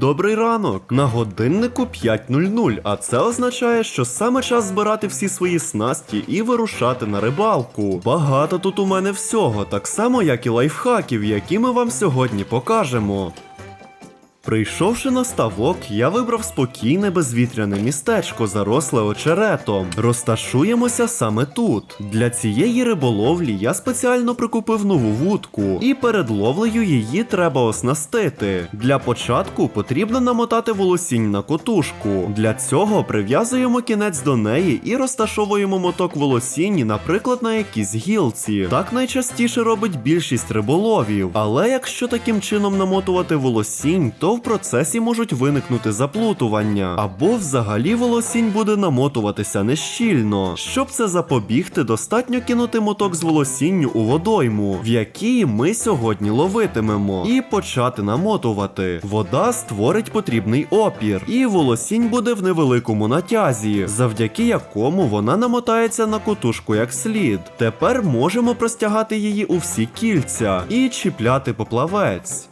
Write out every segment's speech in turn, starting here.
Добрий ранок. На годиннику 5.00, а це означає, що саме час збирати всі свої снасті і вирушати на рибалку. Багато тут у мене всього, так само як і лайфхаків, які ми вам сьогодні покажемо. Прийшовши на ставок, я вибрав спокійне безвітряне містечко, заросле очеретом. Розташуємося саме тут. Для цієї риболовлі я спеціально прикупив нову вудку, і перед ловлею її треба оснастити. Для початку потрібно намотати волосінь на котушку. Для цього прив'язуємо кінець до неї і розташовуємо моток волосінь, наприклад, на якійсь гілці. Так найчастіше робить більшість риболовів. Але якщо таким чином намотувати волосінь, то в процесі можуть виникнути заплутування, або взагалі волосінь буде намотуватися нещільно. Щоб це запобігти, достатньо кинути моток з волосінню у водойму, в якій ми сьогодні ловитимемо, і почати намотувати. Вода створить потрібний опір, і волосінь буде в невеликому натязі, завдяки якому вона намотається на котушку як слід. Тепер можемо простягати її у всі кільця і чіпляти поплавець.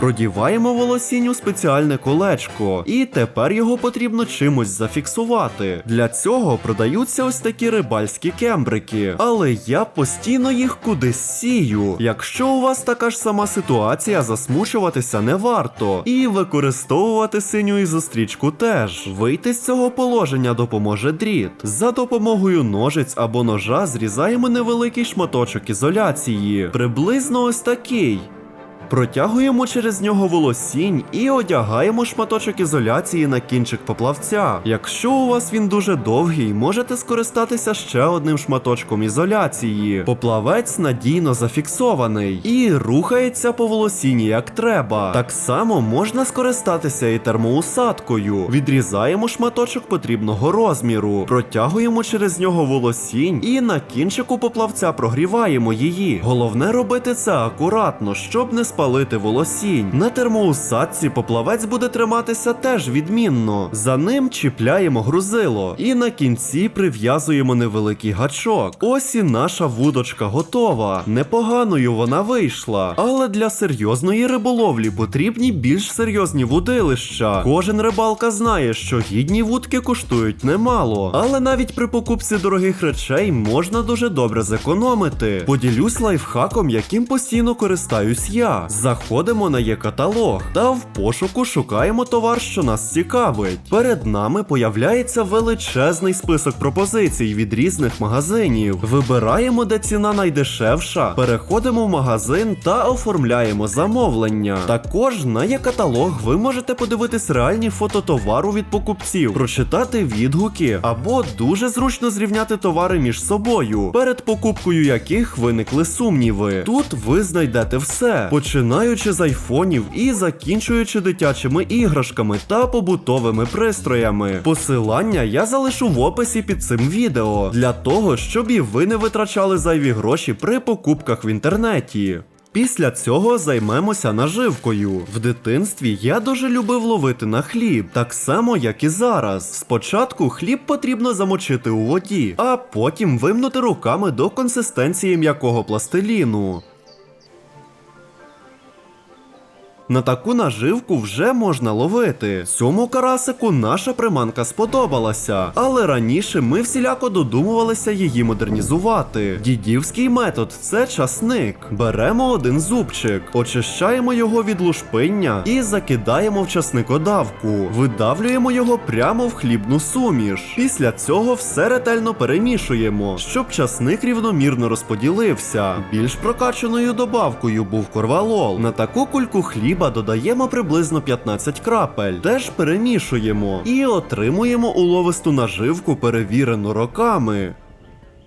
Продіваємо волосінь у спеціальне колечко, і тепер його потрібно чимось зафіксувати. Для цього продаються ось такі рибальські кембрики, але я постійно їх кудись сію. Якщо у вас така ж сама ситуація, засмучуватися не варто. І використовувати синю ізострічку теж. Вийти з цього положення допоможе дріт. За допомогою ножиць або ножа зрізаємо невеликий шматочок ізоляції, приблизно ось такий. Протягуємо через нього волосінь і одягаємо шматочок ізоляції на кінчик поплавця. Якщо у вас він дуже довгий, можете скористатися ще одним шматочком ізоляції. Поплавець надійно зафіксований і рухається по волосіні як треба. Так само можна скористатися і термоусадкою. Відрізаємо шматочок потрібного розміру, протягуємо через нього волосінь і на кінчику поплавця прогріваємо її. Головне робити це акуратно, щоб не спалити волосінь. На термоусадці поплавець буде триматися теж відмінно. За ним чіпляємо грузило і на кінці прив'язуємо невеликий гачок. Ось і наша вудочка готова. Непоганою вона вийшла. Але для серйозної риболовлі потрібні більш серйозні вудилища. Кожен рибалка знає, що гідні вудки коштують немало. Але навіть при покупці дорогих речей можна дуже добре зекономити. Поділюсь лайфхаком, яким постійно користаюсь я. Заходимо на є-каталог та в пошуку шукаємо товар, що нас цікавить. Перед нами появляється величезний список пропозицій від різних магазинів. Вибираємо, де ціна найдешевша, переходимо в магазин та оформляємо замовлення. Також на є-каталог ви можете подивитись реальні фото товару від покупців, прочитати відгуки або дуже зручно зрівняти товари між собою, перед покупкою яких виникли сумніви. Тут ви знайдете все, починаючи з айфонів і закінчуючи дитячими іграшками та побутовими пристроями. Посилання я залишу в описі під цим відео для того, щоб і ви не витрачали зайві гроші при покупках в інтернеті. Після цього займемося наживкою. В дитинстві я дуже любив ловити на хліб, так само як і зараз. Спочатку хліб потрібно замочити у воді, а потім вимнути руками до консистенції м'якого пластиліну. На таку наживку вже можна ловити. Цьому карасику наша приманка сподобалася, але раніше ми всіляко додумувалися її модернізувати. Дідівський метод це часник. Беремо один зубчик, очищаємо його від лушпиння і закидаємо в часникодавку. Видавлюємо його прямо в хлібну суміш. Після цього все ретельно перемішуємо, щоб часник рівномірно розподілився. Більш прокачаною добавкою був корвалол. На таку кульку хліба додаємо приблизно 15 крапель, теж перемішуємо і отримуємо уловисту наживку, перевірену роками.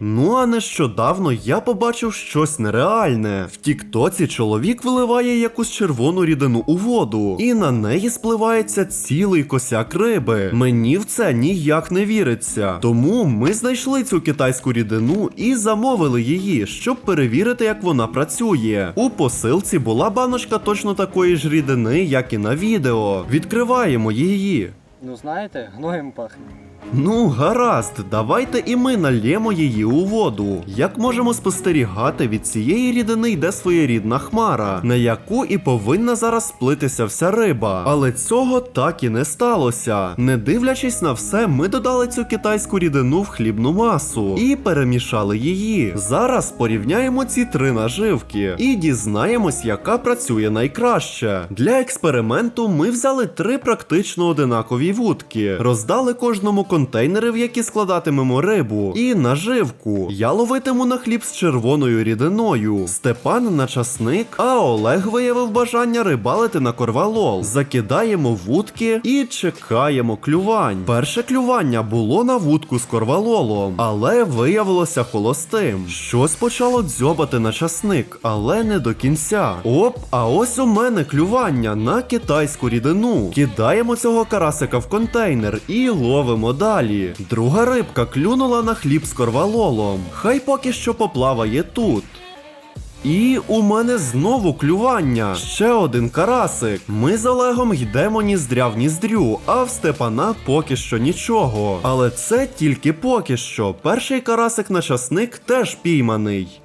Ну а нещодавно я побачив щось нереальне. В Тіктоці чоловік виливає якусь червону рідину у воду, і на неї спливається цілий косяк риби. Мені в це ніяк не віриться. Тому ми знайшли цю китайську рідину і замовили її, щоб перевірити, як вона працює. У посилці була баночка точно такої ж рідини, як і на відео. Відкриваємо її. Ну знаєте, гноєм пахне. Ну, гаразд, давайте і ми нальємо її у воду. Як можемо спостерігати, від цієї рідини йде своєрідна хмара, на яку і повинна зараз сплитися вся риба. Але цього так і не сталося. Не дивлячись на все, ми додали цю китайську рідину в хлібну масу і перемішали її. Зараз порівняємо ці три наживки і дізнаємось, яка працює найкраще. Для експерименту ми взяли три практично одинакові вудки, роздали кожному контейнери, в які складатимемо рибу, і наживку. Я ловитиму на хліб з червоною рідиною. Степан на часник, а Олег виявив бажання рибалити на корвалол. Закидаємо вудки і чекаємо клювань. Перше клювання було на вудку з корвалолом, але виявилося холостим. Щось почало дзьобати на часник, але не до кінця. Оп, а ось у мене клювання на китайську рідину. Кидаємо цього карасика в контейнер і ловимо далі. Друга рибка клюнула на хліб з корвалолом. Хай поки що поплаває тут. І у мене знову клювання. Ще один карасик. Ми з Олегом йдемо ніздря в ніздрю, а в Степана поки що нічого. Але це тільки поки що. Перший карасик на часник теж пійманий.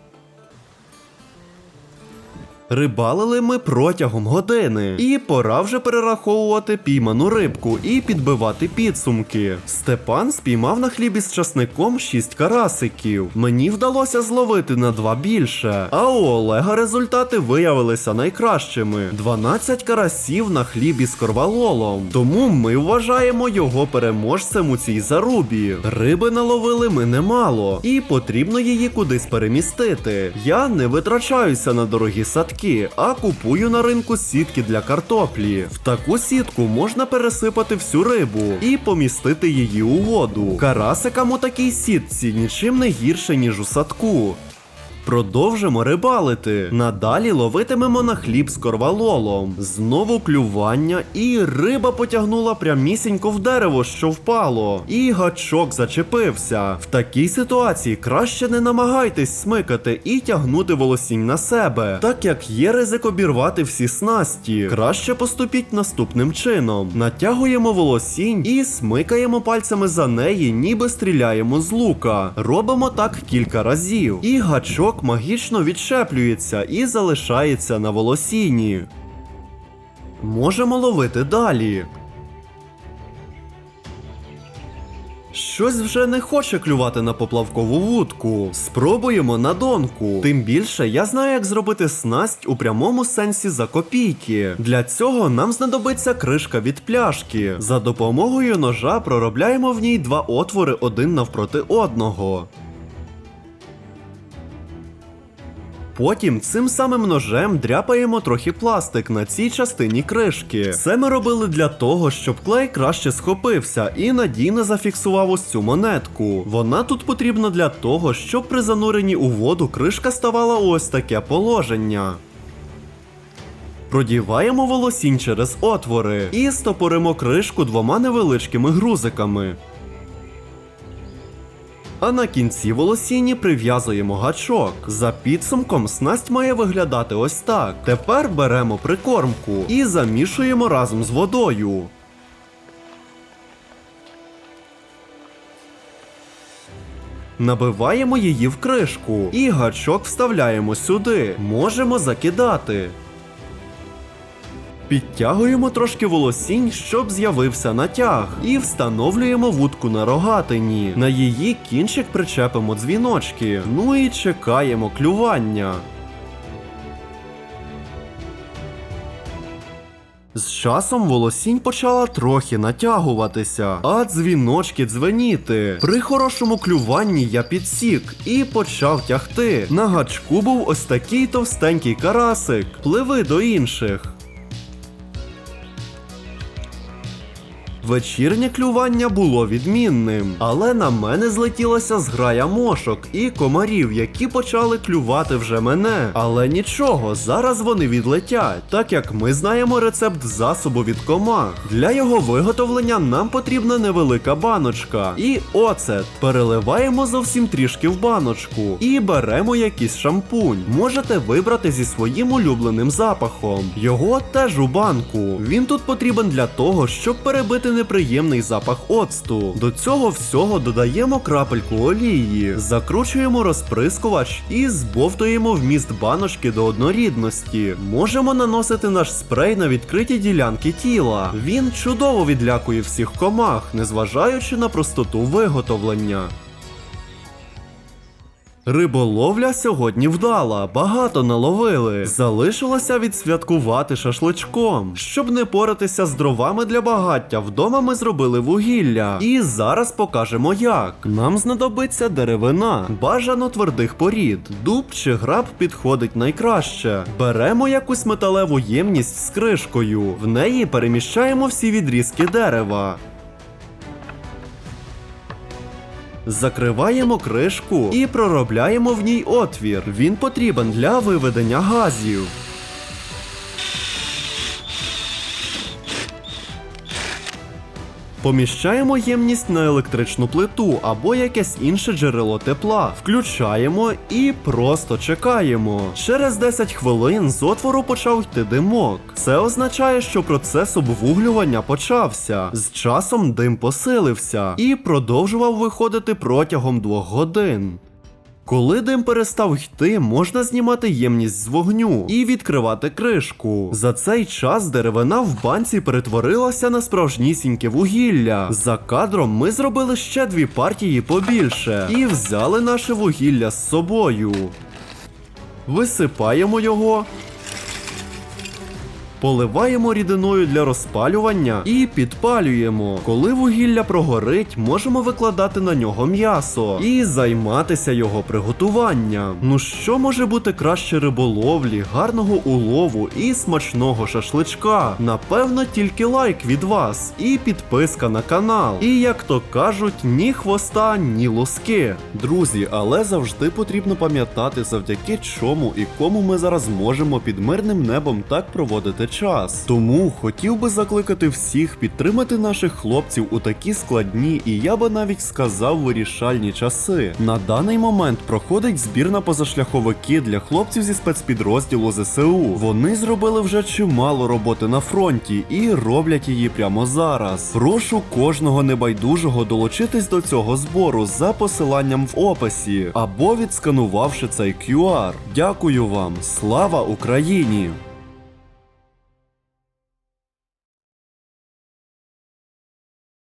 Рибалили ми протягом години, і пора вже перераховувати пійману рибку і підбивати підсумки. Степан спіймав на хлібі з часником 6 карасиків. Мені вдалося зловити на два більше. А у Олега результати виявилися найкращими: 12 карасів на хлібі з корвалолом. Тому ми вважаємо його переможцем у цій зарубі. Риби наловили ми немало, і потрібно її кудись перемістити. Я не витрачаюся на дорогі садки, а купую на ринку сітки для картоплі. В таку сітку можна пересипати всю рибу і помістити її у воду. Карасикам у такій сітці нічим не гірше, ніж у садку. Продовжимо рибалити. Надалі ловитимемо на хліб з корвалолом. Знову клювання, і риба потягнула прямісінько в дерево, що впало. І гачок зачепився. В такій ситуації краще не намагайтесь смикати і тягнути волосінь на себе, так як є ризик обірвати всі снасті. Краще поступіть наступним чином: натягуємо волосінь і смикаємо пальцями за неї, ніби стріляємо з лука. Робимо так кілька разів. І гачок магічно відщеплюється і залишається на волосіні. Можемо ловити далі. Щось вже не хоче клювати на поплавкову вудку. Спробуємо на донку. Тим більше я знаю, як зробити снасть у прямому сенсі за копійки. Для цього нам знадобиться кришка від пляшки. За допомогою ножа проробляємо в ній два отвори один навпроти одного. Потім цим самим ножем дряпаємо трохи пластик на цій частині кришки. Це ми робили для того, щоб клей краще схопився і надійно зафіксував ось цю монетку. Вона тут потрібна для того, щоб при зануренні у воду кришка ставала ось таке положення. Продіваємо волосінь через отвори і стопоримо кришку двома невеличкими грузиками. А на кінці волосіні прив'язуємо гачок. За підсумком снасть має виглядати ось так. Тепер беремо прикормку і замішуємо разом з водою. Набиваємо її в кришку і гачок вставляємо сюди. Можемо закидати. Підтягуємо трошки волосінь, щоб з'явився натяг, і встановлюємо вудку на рогатині. На її кінчик причепимо дзвіночки. Ну і чекаємо клювання. З часом волосінь почала трохи натягуватися, а дзвіночки дзвеніти. При хорошому клюванні я підсік і почав тягти. На гачку був ось такий товстенький карасик. Пливи до інших. Вечірнє клювання було відмінним, але на мене злетілася зграя мошок і комарів, які почали клювати вже мене. Але нічого, зараз вони відлетять, так як ми знаємо рецепт засобу від комах. Для його виготовлення нам потрібна невелика баночка і оцет. Переливаємо зовсім трішки в баночку і беремо якийсь шампунь. Можете вибрати зі своїм улюбленим запахом. Його теж у банку. Він тут потрібен для того, щоб перебити неприємний запах оцту. До цього всього додаємо крапельку олії, закручуємо розприскувач і збовтуємо вміст баночки до однорідності. Можемо наносити наш спрей на відкриті ділянки тіла. Він чудово відлякує всіх комах, незважаючи на простоту виготовлення. Риболовля сьогодні вдала, багато наловили. Залишилося відсвяткувати шашличком. Щоб не поратися з дровами для багаття, вдома ми зробили вугілля. І зараз покажемо як. Нам знадобиться деревина, бажано твердих порід. Дуб чи граб підходить найкраще. Беремо якусь металеву ємність з кришкою. В неї переміщаємо всі відрізки дерева. Закриваємо кришку і проробляємо в ній отвір. Він потрібен для виведення газів. Поміщаємо ємність на електричну плиту або якесь інше джерело тепла. Включаємо і просто чекаємо. Через 10 хвилин з отвору почав йти димок. Це означає, що процес обвуглювання почався. З часом дим посилився і продовжував виходити протягом двох годин. Коли дим перестав йти, можна знімати ємність з вогню і відкривати кришку. За цей час деревина в банці перетворилася на справжнісіньке вугілля. За кадром ми зробили ще дві партії побільше і взяли наше вугілля з собою. Висипаємо його. Поливаємо рідиною для розпалювання і підпалюємо. Коли вугілля прогорить, можемо викладати на нього м'ясо і займатися його приготуванням. Ну що може бути краще риболовлі, гарного улову і смачного шашличка? Напевно, тільки лайк від вас і підписка на канал. І як то кажуть, ні хвоста, ні лоски. Друзі, але завжди потрібно пам'ятати, завдяки чому і кому ми зараз можемо під мирним небом так проводити час. Тому хотів би закликати всіх підтримати наших хлопців у такі складні і я би навіть сказав вирішальні часи. На даний момент проходить збір на позашляховики для хлопців зі спецпідрозділу ЗСУ. Вони зробили вже чимало роботи на фронті і роблять її прямо зараз. Прошу кожного небайдужого долучитись до цього збору за посиланням в описі або відсканувавши цей QR. Дякую вам! Слава Україні!